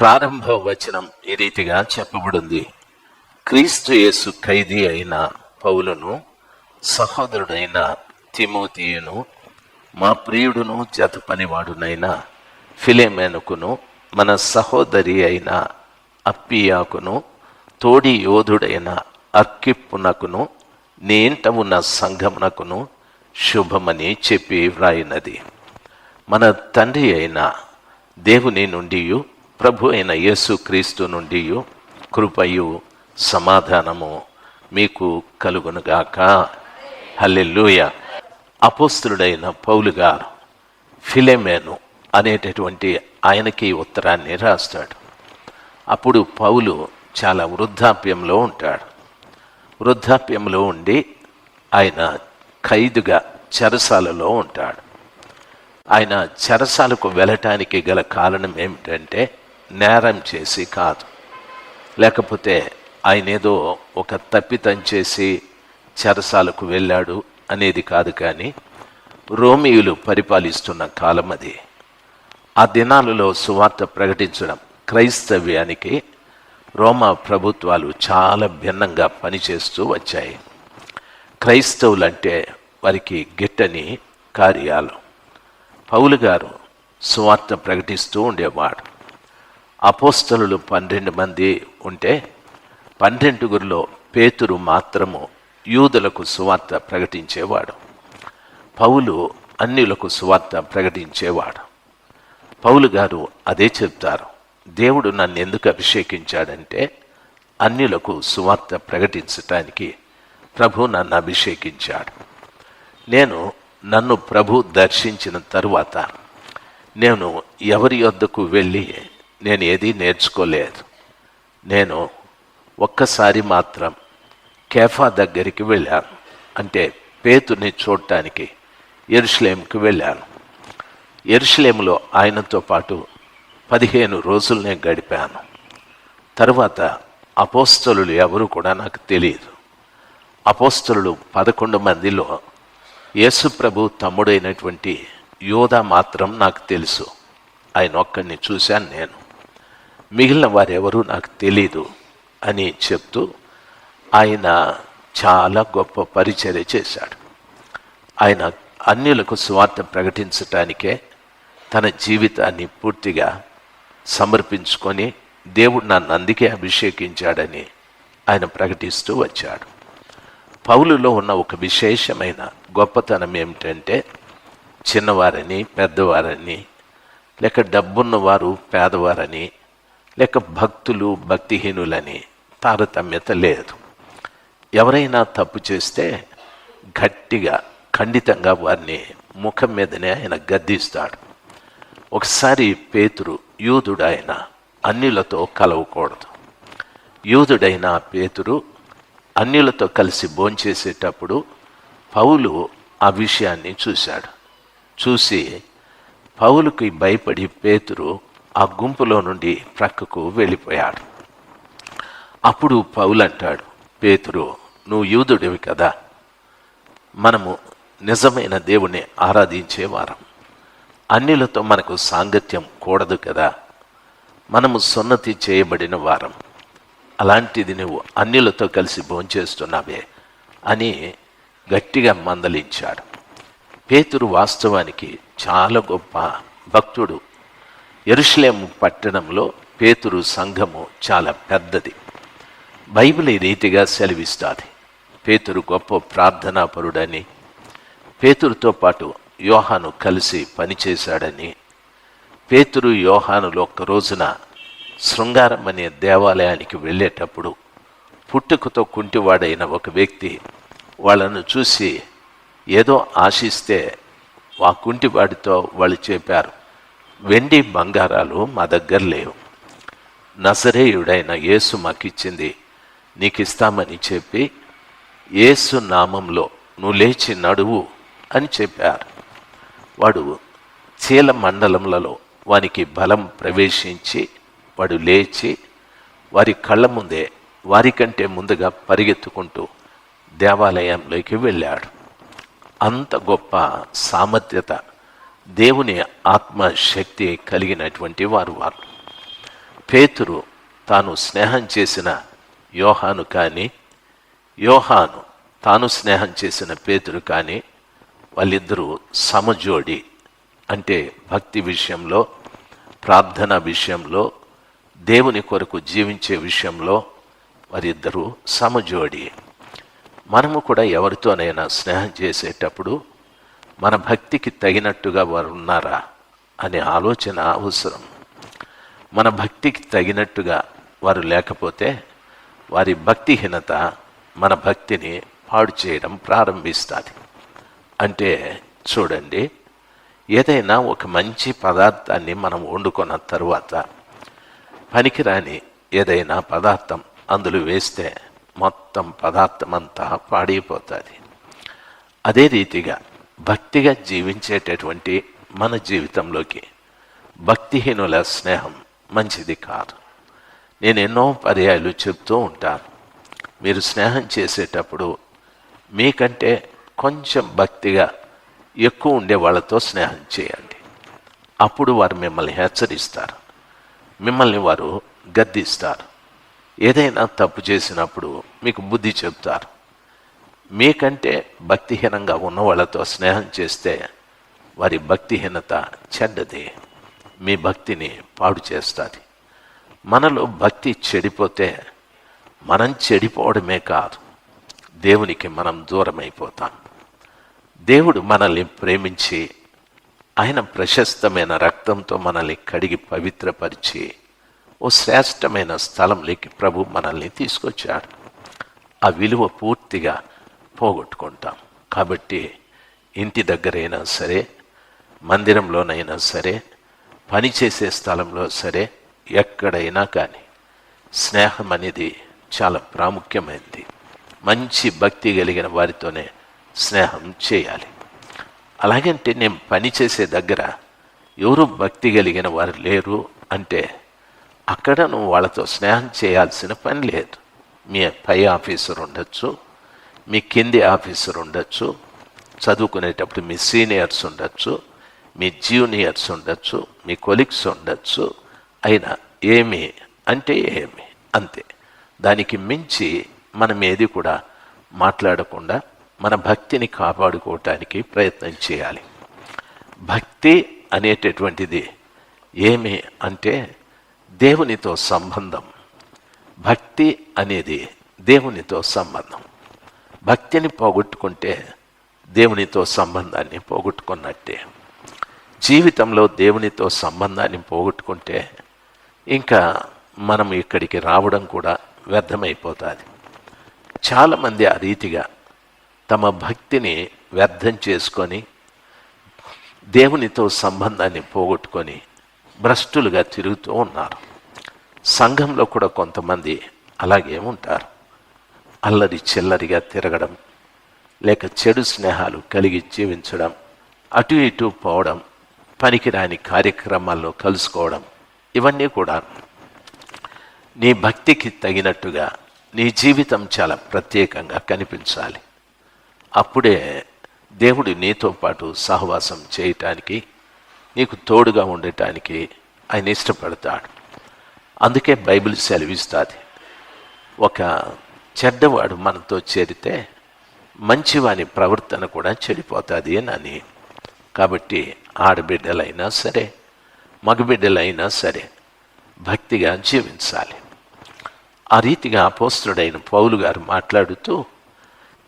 ప్రారంభ వచనం ఈ రీతిగా చెప్పబడింది. క్రీస్తు యేసు ఖైదీ అయిన పౌలును సహోదరుడైన తిమోతియును మా ప్రియుడును జత పనివాడునైన ఫిలేమేనుకును మన సహోదరి అయిన అప్పియాకును తోడి యోధుడైన అర్కిప్పునకును నీ ఇంట ఉన్న సంఘమునకును శుభమని చెప్పి వ్రాయినది. మన తండ్రి అయిన దేవుని నుండియు ప్రభు అయిన యేసుక్రీస్తు నుండి కృపయు సమాధానము మీకు కలుగునుగాక. హల్లెల్లుయ అపోస్తులుడైన పౌలు గారు ఫిలెమేను అనేటటువంటి ఆయనకి ఉత్తరాన్ని రాస్తాడు. అప్పుడు పౌలు చాలా వృద్ధాప్యంలో ఉంటాడు. వృద్ధాప్యంలో ఉండి ఆయన ఖైదుగా చెరసాలలో ఉంటాడు. ఆయన చెరసాలకు వెళ్ళటానికి గల కారణం ఏమిటంటే నేరం చేసి కాదు. లేకపోతే ఆయన ఏదో ఒక తప్పితం చేసి చెరసాలకు వెళ్ళాడు అనేది కాదు కానీ రోమియులు పరిపాలిస్తున్న కాలం అది. ఆ దినాలలో సువార్త ప్రకటించడం క్రైస్తవ్యానికి రోమా ప్రభుత్వాలు చాలా భిన్నంగా పనిచేస్తూ వచ్చాయి. క్రైస్తవులంటే వారికి గిట్టని కార్యాలు. పౌలు గారు సువార్త ప్రకటిస్తూ ఉండేవాడు. అపోస్తలు పన్నెండు మంది ఉంటే పన్నెండుగురిలో పేతురు మాత్రము యూదులకు సువార్త ప్రకటించేవాడు. పౌలు అన్యులకు సువార్త ప్రకటించేవాడు. పౌలు గారు అదే చెప్తారు. దేవుడు నన్ను ఎందుకు అభిషేకించాడంటే అన్యులకు సువార్త ప్రకటించటానికి ప్రభు నన్ను అభిషేకించాడు. నేను నన్ను ప్రభు దర్శించిన తరువాత నేను ఎవరి వద్దకు వెళ్ళి నేను ఏది నేర్చుకోలేదు. నేను ఒక్కసారి మాత్రం కేఫా దగ్గరికి వెళ్ళాను. అంటే పేతుని చూడటానికి ఎరుషలేంకి వెళ్ళాను. ఎరుషలేములో ఆయనతో పాటు పదిహేను రోజులు నేను గడిపాను. తర్వాత అపోస్తలు ఎవరు కూడా నాకు తెలియదు. అపోస్తలు పదకొండు మందిలో యేసుప్రభు తమ్ముడైనటువంటి యోధ మాత్రం నాకు తెలుసు. ఆయన ఒక్కడిని చూశాను నేను. మిగిలిన వారెవరూ నాకు తెలీదు అని చెప్తూ ఆయన చాలా గొప్ప పరిచర్య చేశాడు. ఆయన అన్యులకు స్వార్థ ప్రకటించటానికే తన జీవితాన్ని పూర్తిగా సమర్పించుకొని దేవుడు నన్ను అందుకే అభిషేకించాడని ఆయన ప్రకటిస్తూ వచ్చాడు. పౌలులో ఉన్న ఒక విశేషమైన గొప్పతనం ఏమిటంటే చిన్నవారని పెద్దవారని లేక డబ్బున్నవారు పేదవారని లేక భక్తులు భక్తిహీనులని తారతమ్యత లేదు. ఎవరైనా తప్పు చేస్తే గట్టిగా ఖండితంగా వారిని ముఖం మీదనే ఆయన గద్దిస్తాడు. ఒకసారి పేతురు యూదుడు ఆయన అన్యులతో కలవకూడదు. యూదుడైన పేతురు అన్యులతో కలిసి భోంచేసేటప్పుడు పౌలు ఆ విషయాన్ని చూశాడు. చూసి పౌలుకి భయపడి పేతురు ఆ గుంపులో నుండి ప్రక్కకు వెళ్ళిపోయాడు. అప్పుడు పౌలంటాడు పేతురు నువ్వు యూదుడివి కదా. మనము నిజమైన దేవుణ్ణి ఆరాధించేవారం అన్యులతో మనకు సాంగత్యం కూడదు కదా. మనము సున్నతి చేయబడిన వారం. అలాంటిది నువ్వు అన్యులతో కలిసి భోంచేస్తున్నావే అని గట్టిగా మందలించాడు. పేతురు వాస్తవానికి చాలా గొప్ప భక్తుడు ఎరుషలేం పట్టణంలో పేతురు సంఘము చాలా పెద్దది. బైబిల్ ఈ రీతిగా సెలవిస్తుంది. పేతురు గొప్ప ప్రార్థనాపరుడని పేతురుతో పాటు యోహాను కలిసి పనిచేశాడని పేతురు యోహానులు ఒక్క రోజున శృంగారం అనే దేవాలయానికి వెళ్ళేటప్పుడు పుట్టుకతో కుంటివాడైన ఒక వ్యక్తి వాళ్ళను చూసి ఏదో ఆశిస్తే ఆ కుంటివాడితో వాళ్ళు చెప్పారు వెండి బంగారాలు మా దగ్గర లేవు. నజరేయుడైన యేసు మాకిచ్చింది. నీకు ఇస్తామని చెప్పి యేసు నామంలో నువ్వు లేచి నడువు అని చెప్పారు. వాడు చీల మండలములలో వానికి బలం ప్రవేశించి వాడు లేచి వారి కళ్ళ ముందే వారికంటే ముందుగా పరిగెత్తుకుంటూ దేవాలయంలోకి వెళ్ళాడు. అంత గొప్ప సామర్థ్యత దేవుని ఆత్మశక్తి కలిగినటువంటి వారు వారు. పేతురు తాను స్నేహం చేసిన యోహాను కానీ యోహాను తాను స్నేహం చేసిన పేతురు కానీ వాళ్ళిద్దరూ సమజోడి. అంటే భక్తి విషయంలో ప్రార్థన విషయంలో దేవుని కొరకు జీవించే విషయంలో వారిద్దరూ సమజోడి. మనము కూడా ఎవరితోనైనా స్నేహం చేసేటప్పుడు మన భక్తికి తగినట్టుగా వారు ఉన్నారా అనే ఆలోచన అవసరం. మన భక్తికి తగినట్టుగా వారు లేకపోతే వారి భక్తిహీనత మన భక్తిని పాడు చేయడం ప్రారంభిస్తుంది. అంటే చూడండి ఏదైనా ఒక మంచి పదార్థాన్ని మనం వండుకున్న తరువాత పనికిరాని ఏదైనా పదార్థం అందులో వేస్తే మొత్తం పదార్థం అంతా పాడైపోతుంది. అదే రీతిగా భక్తిగా జీవించేటటువంటి మన జీవితంలోకి భక్తిహీనుల స్నేహం మంచిది కాదు. నేను ఎన్నో పర్యాయాలు చెప్తూ ఉంటాను. మీరు స్నేహం చేసేటప్పుడు మీకంటే కొంచెం భక్తిగా ఎక్కువ ఉండే వాళ్ళతో స్నేహం చేయండి. అప్పుడు వారు మిమ్మల్ని హెచ్చరిస్తారు. మిమ్మల్ని వారు గద్దిస్తారు. ఏదైనా తప్పు చేసినప్పుడు మీకు బుద్ధి చెప్తారు. మీకంటే భక్తిహీనంగా ఉన్న వాళ్ళతో స్నేహం చేస్తే వారి భక్తిహీనత చెడ్డది. మీ భక్తిని పాడు చేస్తుంది. మనలో భక్తి చెడిపోతే మనం చెడిపోవడమే కాదు. దేవునికి మనం దూరమైపోతాం. దేవుడు మనల్ని ప్రేమించి ఆయన ప్రశస్తమైన రక్తంతో మనల్ని కడిగి పవిత్రపరిచి ఓ శ్రేష్టమైన స్థలంలోకి ప్రభు మనల్ని తీసుకొచ్చాడు. ఆ విలువ పూర్తిగా పోగొట్టుకుంటాం. కాబట్టి ఇంటి దగ్గరైనా సరే మందిరంలోనైనా సరే పనిచేసే స్థలంలో సరే ఎక్కడైనా కానీ స్నేహం అనేది చాలా ప్రాముఖ్యమైనది మంచి భక్తి కలిగిన వారితోనే స్నేహం చేయాలి. అలాగంటే నేను పని చేసే దగ్గర ఎవరు భక్తి కలిగిన వారు లేరు అంటే అక్కడ నువ్వు వాళ్ళతో స్నేహం చేయాల్సిన పని లేదు. మీ పై ఆఫీసర్ ఉండొచ్చు మీ కింది ఆఫీసర్ ఉండొచ్చు చదువుకునేటప్పుడు మీ సీనియర్స్ ఉండొచ్చు మీ జూనియర్స్ ఉండొచ్చు మీ కొలిగ్స్ ఉండొచ్చు అయినా ఏమి అంటే ఏమి అంతే. దానికి మించి మనం ఏది కూడా మాట్లాడకుండా మన భక్తిని కాపాడుకోవటానికి ప్రయత్నం చేయాలి. భక్తి అనేటటువంటిది ఏమి అంటే దేవునితో సంబంధం. భక్తి అనేది దేవునితో సంబంధం. భక్తిని పోగొట్టుకుంటే దేవునితో సంబంధాన్ని పోగొట్టుకున్నట్టే. జీవితంలో దేవునితో సంబంధాన్ని పోగొట్టుకుంటే ఇంకా మనం ఇక్కడికి రావడం కూడా వ్యర్థమైపోతుంది. చాలామంది ఆ రీతిగా తమ భక్తిని వ్యర్థం చేసుకొని దేవునితో సంబంధాన్ని పోగొట్టుకొని భ్రష్టులుగా తిరుగుతూ ఉన్నారు. సంఘంలో కూడా కొంతమంది అలాగే ఉంటారు. అల్లరి చిల్లరిగా తిరగడం లేక చెడు స్నేహాలు కలిగి జీవించడం అటు ఇటు పోవడం పనికిరాని కార్యక్రమాల్లో కలుసుకోవడం ఇవన్నీ కూడా నీ భక్తికి తగినట్టుగా నీ జీవితం చాలా ప్రత్యేకంగా కనిపించాలి. అప్పుడే దేవుడు నీతో పాటు సహవాసం చేయటానికి నీకు తోడుగా ఉండటానికి ఆయన ఇష్టపడతాడు. అందుకే బైబిల్ సెలవిస్తుంది. ఒక చెడ్డవాడు మనతో చేరితే మంచివాని ప్రవర్తన కూడా చెడిపోతుంది అని కాబట్టి ఆడబిడ్డలైనా సరే మగబిడ్డలైనా సరే భక్తిగా జీవించాలి. ఆ రీతిగా అపోస్తుడైన పౌలు గారు మాట్లాడుతూ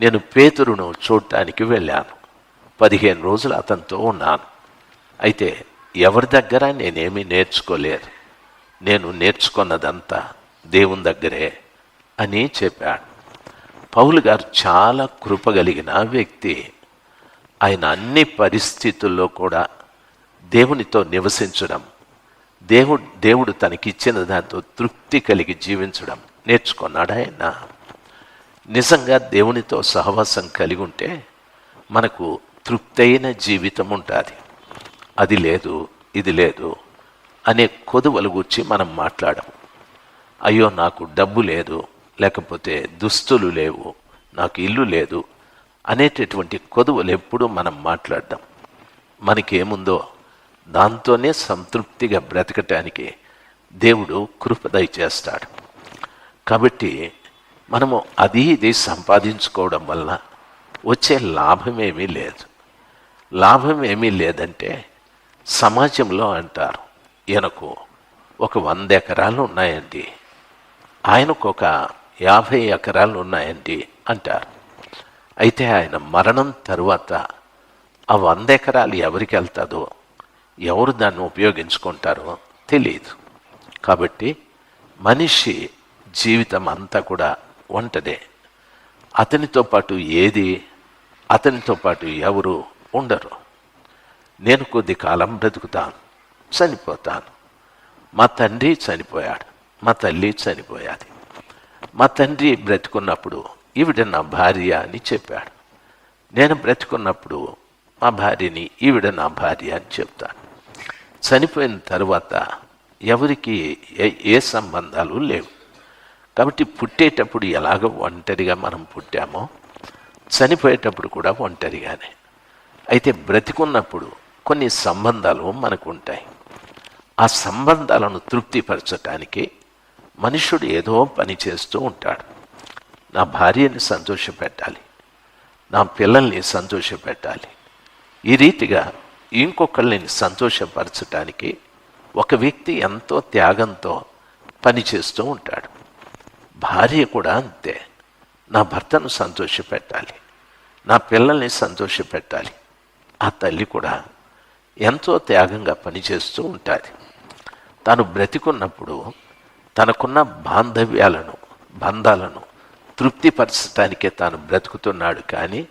నేను పేతురును చూడటానికి వెళ్ళాను. పదిహేను రోజులు అతనితో ఉన్నాను. అయితే ఎవరి దగ్గర నేనేమీ నేర్చుకోలేదు నేను నేర్చుకున్నదంతా దేవుని దగ్గరే. అని చెప్పాడు. పౌలు గారు చాలా కృపగలిగిన వ్యక్తి. ఆయన అన్ని పరిస్థితుల్లో కూడా దేవునితో నివసించడం దేవుడు దేవుడు తనకిచ్చిన దాంతో తృప్తి కలిగి జీవించడం నేర్చుకున్నాడు ఆయన? నిజంగా దేవునితో సహవాసం కలిగి ఉంటే మనకు తృప్తైన జీవితం ఉంటుంది. అది లేదు ఇది లేదు అనే కొదువలు గురించి మనం మాట్లాడము. అయ్యో నాకు డబ్బు లేదు లేకపోతే దుస్తులు లేవు నాకు ఇల్లు లేదు అనేటటువంటి కొదువులు ఎప్పుడూ మనం మాట్లాడడం. మనకేముందో దాంతోనే సంతృప్తిగా బ్రతకటానికి దేవుడు కృపదయ చేస్తాడు కాబట్టి మనము అది ఇది సంపాదించుకోవడం వల్ల వచ్చే లాభమేమీ లేదు. లాభం ఏమీ లేదంటే సమాజంలో అంటారు ఈయనకు ఒక వంద ఎకరాలు ఉన్నాయండి. ఆయనకు ఒక యాభై ఎకరాలు ఉన్నాయండి అంటారు. అయితే ఆయన మరణం తరువాత ఆ వంద ఎకరాలు ఎవరికి వెళ్తుందో ఎవరు దాన్ని ఉపయోగించుకుంటారో తెలియదు కాబట్టి మనిషి జీవితం అంతా కూడా ఒంటదే. అతనితో పాటు ఏది అతనితో పాటు ఎవరు ఉండరు. నేను కొద్ది కాలం బ్రతుకుతాను చనిపోతాను. మా తండ్రి చనిపోయాడు మా తల్లి చనిపోయాది. మా తండ్రి బ్రతుకున్నప్పుడు ఈవిడ నా భార్య అని చెప్పాడు. నేను బ్రతుకున్నప్పుడు మా భార్యని ఈవిడ నా భార్య అని చెప్తాను. చనిపోయిన తర్వాత ఎవరికి ఏ ఏ సంబంధాలు లేవు. కాబట్టి పుట్టేటప్పుడు ఎలాగ ఒంటరిగా మనం పుట్టామో చనిపోయేటప్పుడు కూడా ఒంటరిగానే. అయితే బ్రతికున్నప్పుడు కొన్ని సంబంధాలు మనకు ఉంటాయి. ఆ సంబంధాలను తృప్తిపరచటానికి మనుషుడు ఏదో పని చేస్తూ ఉంటాడు. నా భార్యని సంతోషపెట్టాలి. నా పిల్లల్ని సంతోషపెట్టాలి. ఈ రీతిగా ఇంకొకళ్ళని సంతోషపరచటానికి ఒక వ్యక్తి ఎంతో త్యాగంతో పనిచేస్తూ ఉంటాడు. భార్య కూడా అంతే. నా భర్తను సంతోషపెట్టాలి. నా పిల్లల్ని సంతోషపెట్టాలి. ఆ తల్లి కూడా ఎంతో త్యాగంగా పనిచేస్తూ ఉంటుంది. తాను బ్రతికున్నప్పుడు తనకున్న బాంధవ్యాలను బంధాలను తృప్తిపరచటానికే తాను బ్రతుకుతున్నాడు కానీ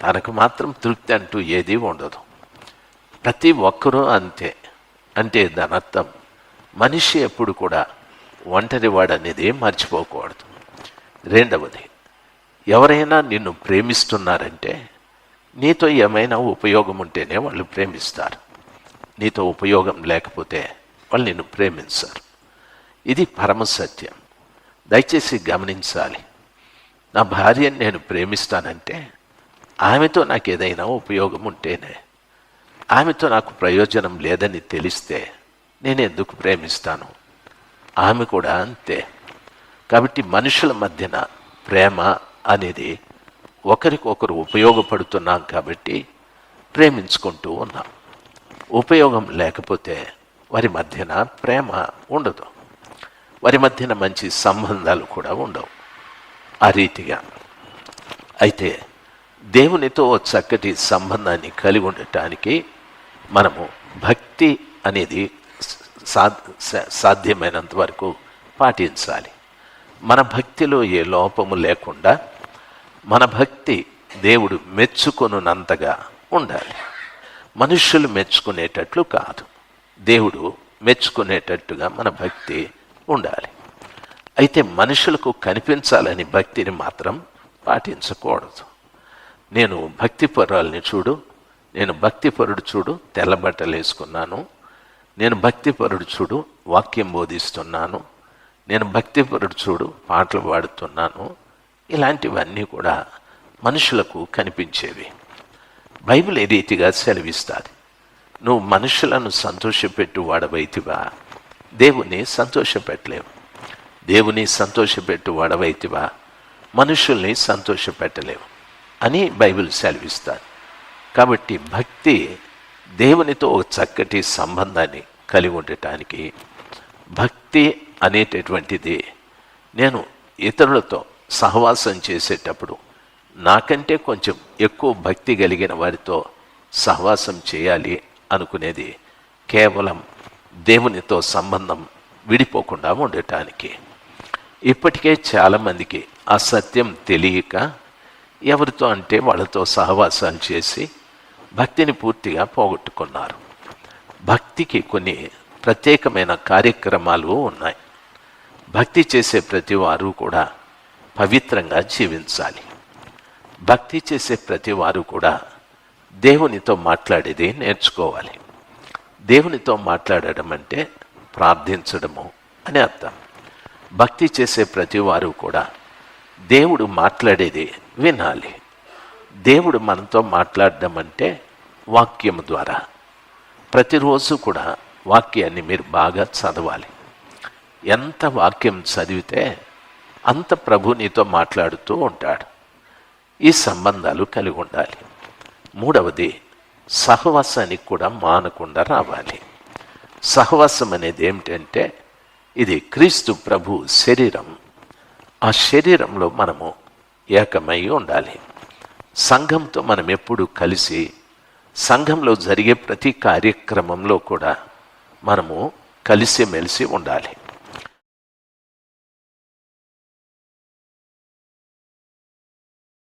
తనకు మాత్రం తృప్తి అంటూ ఏదీ ఉండదు. ప్రతి ఒక్కరూ అంతే. అంటే దాని అర్థం మనిషి ఎప్పుడు కూడా ఒంటరివాడనేది మర్చిపోకూడదు. రెండవది ఎవరైనా నిన్ను ప్రేమిస్తున్నారంటే నీతో ఏమైనా ఉపయోగం ఉంటేనే వాళ్ళు ప్రేమిస్తారు. నీతో ఉపయోగం లేకపోతే వాళ్ళు నిన్ను ప్రేమించారు. ఇది పరమ సత్యం దయచేసి గమనించాలి. నా భార్యని నేను ప్రేమిస్తానంటే ఆమెతో నాకు ఏదైనా ఉపయోగం ఉంటేనే ఆమెతో నాకు ప్రయోజనం లేదని తెలిస్తే నేను ఎందుకు ప్రేమిస్తాను? ఆమె కూడా అంతే. కాబట్టి మనుషుల మధ్యన ప్రేమ అనేది ఒకరికొకరు ఉపయోగపడుతున్నాం కాబట్టి ప్రేమించుకుంటూ ఉన్నాం. ఉపయోగం లేకపోతే వారి మధ్యన ప్రేమ ఉండదు. వారి మధ్యన మంచి సంబంధాలు కూడా ఉండవు. ఆ రీతిగా. అయితే దేవునితో చక్కటి సంబంధాన్ని కలిగి ఉండటానికి మనము భక్తి అనేది సా- సా- సాధ్యమైనంత వరకు పాటించాలి. మన భక్తిలో ఏ లోపము లేకుండా మన భక్తి దేవుడు మెచ్చుకొనున్నంతగా ఉండాలి. మనుషులు మెచ్చుకునేటట్లు కాదు. దేవుడు మెచ్చుకునేటట్టుగా మన భక్తి ఉండాలి. అయితే మనుషులకు కనిపించాలని భక్తిని మాత్రం పాటించకూడదు. నేను భక్తి పరురాల్ని చూడు నేను భక్తి పరుడు చూడు తెల్లబట్టలేసుకున్నాను వేసుకున్నాను. నేను భక్తి పరుడు చూడు వాక్యం బోధిస్తున్నాను. నేను భక్తి పరుడు చూడు పాటలు పాడుతున్నాను. ఇలాంటివన్నీ కూడా మనుషులకు కనిపించేవి. బైబిల్ ఏ రీతిగా సెలవిస్తుంది? నువ్వు మనుషులను సంతోషపెట్టు వాడవైతివా దేవుని సంతోషపెట్టలేవు దేవుని సంతోషపెట్టు వాడవైతివా? మనుషుల్ని సంతోషపెట్టలేవు అని బైబిల్ సెలవిస్తాను. కాబట్టి భక్తి దేవునితో ఒక చక్కటి సంబంధాన్ని కలిగి ఉండటానికి భక్తి అనేటటువంటిది నేను ఇతరులతో సహవాసం చేసేటప్పుడు నాకంటే కొంచెం ఎక్కువ భక్తి కలిగిన వారితో సహవాసం చేయాలి అనుకునేది కేవలం దేవునితో సంబంధం విడిపోకుండా ఉండటానికి. ఇప్పటికే చాలామందికి ఆ సత్యం తెలియక ఎవరితో అంటే వాళ్ళతో సహవాసాలు చేసి భక్తిని పూర్తిగా పోగొట్టుకున్నారు. భక్తికి కొన్ని ప్రత్యేకమైన కార్యక్రమాలు ఉన్నాయి. భక్తి చేసే ప్రతి వారు కూడా పవిత్రంగా జీవించాలి. భక్తి చేసే ప్రతి వారు కూడా దేవునితో మాట్లాడేది నేర్చుకోవాలి. దేవునితో మాట్లాడడం అంటే ప్రార్థించడము అని అర్థం. భక్తి చేసే ప్రతి వారు కూడా దేవుడు మాట్లాడేది వినాలి. దేవుడు మనతో మాట్లాడడం అంటే వాక్యము ద్వారా. ప్రతిరోజు కూడా వాక్యాన్ని మీరు బాగా చదవాలి. ఎంత వాక్యం చదివితే అంత ప్రభు నీతో మాట్లాడుతూ ఉంటాడు. ఈ సంబంధాలు కలిగి ఉండాలి. మూడవది సహవాసానికి కూడా మానకుండా రావాలి. సహవాసం అనేది ఏమిటంటే ఇది క్రీస్తు ప్రభు శరీరం. ఆ శరీరంలో మనము ఏకమై ఉండాలి. సంఘంతో మనం ఎప్పుడు కలిసి సంఘంలో జరిగే ప్రతి కార్యక్రమంలో కూడా మనము కలిసిమెలిసి ఉండాలి.